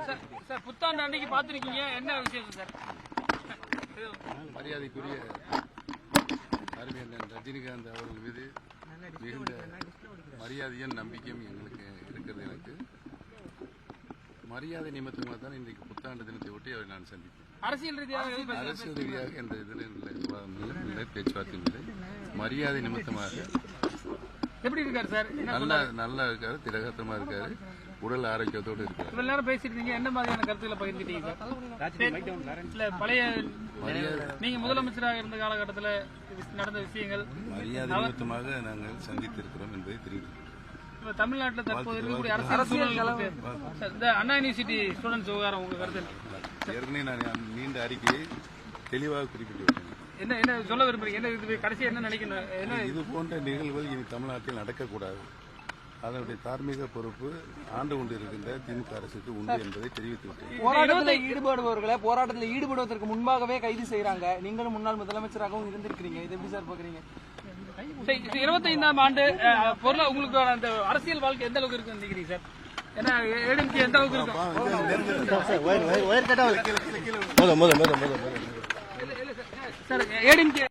Sir. புத்தாண்டு அன்னைக்கு என்ன விசேஷம் மரியாதைக்குரிய அருமையண்ணன் ரஜினிகாந்த் அவர்கள் மீது மிகுந்த மரியாதையும் நம்பிக்கையும் எங்களுக்கு இருக்கிறது எனக்கு. மரியாதை நிமித்தமாக தான் இன்றைக்கு புத்தாண்டு அவரை நான் சந்தித்தேன் அரசியல் ரீதியாக அரசியல் ரீதியாக எந்த இதில் இல்லை விவாதம் இல்லை, இல்லை பேச்சுவார்த்தையும் இல்லை. மரியாதை நிமித்தமாக எப்படி இருக்காரு சார்? என்ன நல்லா நல்லா இருக்காரு திடகாத்திரமா இருக்காரு. உடல் ஆரோக்கியத்தோடு இருக்காரு. இவ்வளவு நேரம் பேசிட்டு இருந்தீங்க. என்ன மாதிரியான கருத்துக்களை பகிர்ந்துட்டீங்க சார்? இல்ல பழைய நீங்க முதலமைச்சராக இருந்த காலகட்டத்துல நடந்த விஷயங்கள். மரியாதை நிமித்தமாக நாங்கள் சந்தித்திருக்கிறோம் என்பதை தெரிவிக்கிறோம் தமிழ்நாட்டுல தற்போது இருக்கக்கூடிய அரசியல் அண்ணா யூனிவர்சிட்டி ஸ்டூடெண்ட்ஸ் விவகாரம் உங்க கருத்து? ஏற்கனவே நான் நீண்ட அறிக்கையை தெளிவாக குறிப்பிட்டு என்ன என்ன சொல்ல விரும்புறீங்க? என்ன இது கடைசி என்ன நினைக்கணும்? இது போன்ற நிகழ்வுகள் இனி தமிழ்நாட்டில் நடக்கக்கூடாது. அதனுடைய தார்மீக பொறுப்பு ஆண்டு கொண்டு இருக்கின்ற திமுக அரசுக்கு உண்டு என்பதை தெரிவித்து விட்டேன் போராட்டத்தில் ஈடுபடுபவர்களை போராட்டத்தில் ஈடுபடுவதற்கு முன்பாகவே கைது செய்யறாங்க நீங்களும் முன்னாள் முதலமைச்சராகவும் இருந்திருக்கிறீங்க. இது எப்படி சார் பாக்குறீங்க? இருபத்தைந்தாம் ஆண்டு பொருளா உங்களுக்கு அந்த அரசியல் வாழ்க்கை எந்த அளவுக்கு இருக்குன்னு நினைக்கிறீங்க சார்? ஏன்னா ஏடிஎம்கே எந்த அளவுக்கு இருக்கும் சார் ஏடிஎம்கே